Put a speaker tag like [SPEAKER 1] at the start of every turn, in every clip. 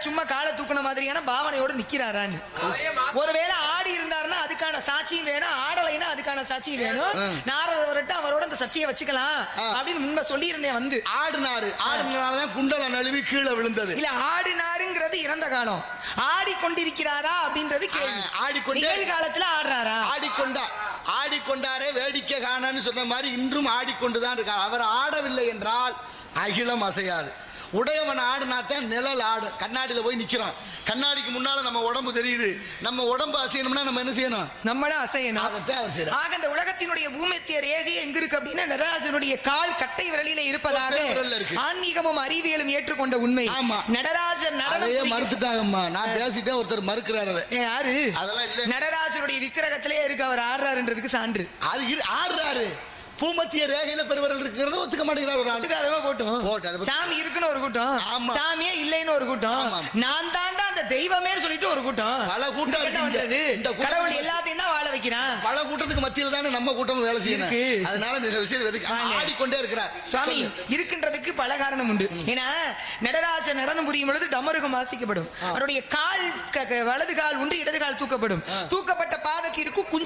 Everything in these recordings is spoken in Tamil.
[SPEAKER 1] சும்மா காலை தூக்குன மாதிரியான பாவனையோட நிக்கிறாரான்னு. ஒருவேளை ஆடி இருந்தாருன்னா அதுக்கான சாட்சியும் வேணும். ஆடலைன்னா அதுக்கான சாட்சியும் வேணும். நாரதவர்கிட்ட அவரோட அந்த சர்ச்சையை வச்சுக்கலாம். அப்படின்னு முன்ப சொல்லி இருந்தேன் வந்து.
[SPEAKER 2] ஆடினாரு. ஆடினாலதான் குண்டல நழுவி கீழே விழுந்தது.
[SPEAKER 1] இல்ல ஆடினாருங்கிறது இறந்த காலம். ஆடி கொண்டிருக்கிறாரா அப்படின்றது கேள்வி.
[SPEAKER 2] ஆடிக்கொண்டே-
[SPEAKER 1] நிகழ்காலத்துல ஆடுறாரா?
[SPEAKER 2] ஆடிக்கொண்டா ஆடிக்கொண்டாரே வேடிக்கை காணன்னு சொன்ன மாதிரி இன்றும் ஆடிக்கொண்டுதான் இருக்கார் அவர் ஆடவில்லை என்றால் அகிலம் அசையாது. உடையவன் ஆடுனாத்தான் நிழல் ஆடும் கண்ணாடியில போய் நிக்கிறோம் கண்ணாடிக்கு முன்னால நம்ம உடம்பு தெரியுது. நம்ம உடம்பு அசையணும்னா நம்ம என்ன செய்யணும்?
[SPEAKER 1] நம்மளும் அசையணும். ஆக இந்த உலகத்தினுடைய பூமத்திய ரேகை எங்க இருக்கு அப்படின்னா நடராஜனுடைய கால் கட்டை விரலில இருப்பதாக. ஆன்மீகமும் அறிவியலும் ஏற்றுக்கொண்ட உண்மை.
[SPEAKER 2] ஆமா. அதையே
[SPEAKER 1] புரிகிற-
[SPEAKER 2] மறுத்துட்டாங்கம்மா. நான் பேசிட்டேன் ஒருத்தர் மறுக்கிறார்
[SPEAKER 1] யாரு?
[SPEAKER 2] அதெல்லாம் இல்ல.
[SPEAKER 1] நடராஜருடைய விக்கிரகத்திலே இருக்கு அவர் ஆடுறாருன்றதுக்கு சான்று.
[SPEAKER 2] அது ஆடுறாரு. பூமத்திய ரேகையில பெருவரல் இருக்கிறத ஒத்துக்க மாட்டேங்கிறார் ஒரு ஆளு.
[SPEAKER 1] அதவா போட்டும்.
[SPEAKER 2] போட்டு,
[SPEAKER 1] சாமி இருக்குன்னு ஒரு கூட்டம்.
[SPEAKER 2] ஆமா.
[SPEAKER 1] சாமியே இல்லைன்னு ஒரு கூட்டம். நான் தாண்டா அந்த தெய்வமேன்னு சொல்லிட்டு ஒரு கூட்டம்.
[SPEAKER 2] பல கூட்டம்? இந்த
[SPEAKER 1] கடவுள் எல்லாத்தையும் தான் வாழ வைக்கிறான்.
[SPEAKER 2] பல கூட்டத்துக்கு மத்தியில தானே நம்ம கூட்டம் வேலை செய்யணும். அதனால இந்த விஷயம். ஆடிக்கொண்டே இருக்கிறார்.
[SPEAKER 1] சுவாமி
[SPEAKER 2] சொல்லு.
[SPEAKER 1] இருக்கின்றதுக்கு பல காரணம் உண்டு. ஏன்னா நடராஜர் நடனம் புரியும் பொழுது டமருகம் வாசிக்கப்படும். அவருடைய கால் வலது கால் ஒன்று இடது கால் தூக்கப்படும். தூக்கப்பட்ட பாதத்திற்கு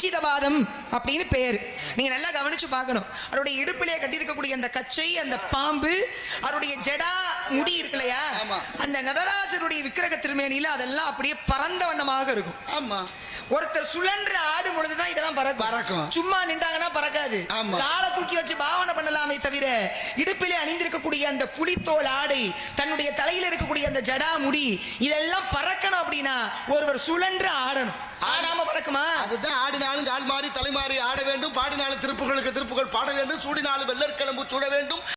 [SPEAKER 1] குஞ்சித பாதம் அப்படின்னு பெயர் நீங்க நல்லா கவனிச்சு பார்க்கணும். அவருடைய இடுப்பிலே கட்டியிருக்கக்கூடிய அந்த கச்சை அந்த பாம்பு அவருடைய ஜடா முடி இருக்கு இல்லையா. அந்த நடராஜருடைய விக்கிரக திருமேனியில அதெல்லாம் அப்படியே பரந்த வண்ணமாக இருக்கும்.
[SPEAKER 2] ஆமா.
[SPEAKER 1] ஒருத்தர் சுழன்று ஆடும் பொழுதுதான் இதெல்லாம் பறக்கும்.
[SPEAKER 2] பறக்கும்.
[SPEAKER 1] சும்மா நின்றாங்கன்னா பறக்காது. காலை தூக்கி வச்சு பாவனை பண்ணலாமே தவிர இடுப்பிலே அணிந்திருக்கக்கூடிய அந்த புலித்தோல் ஆடை தன்னுடைய தலையில இருக்கக்கூடிய அந்த ஜடா முடி இதெல்லாம் பறக்கணும் அப்படின்னா ஒருவர் சுழன்று ஆடணும். நடக்குமா?
[SPEAKER 2] அதுதான் ஆடினாலும் கால் மாறி தலை மாறி ஆட வேண்டும். பாடினாலும் திருப்புகளுக்கு திருப்புகள் பாட வேண்டும். சூடினாலும் வெள்ளற்கிழம்பு சூட வேண்டும்.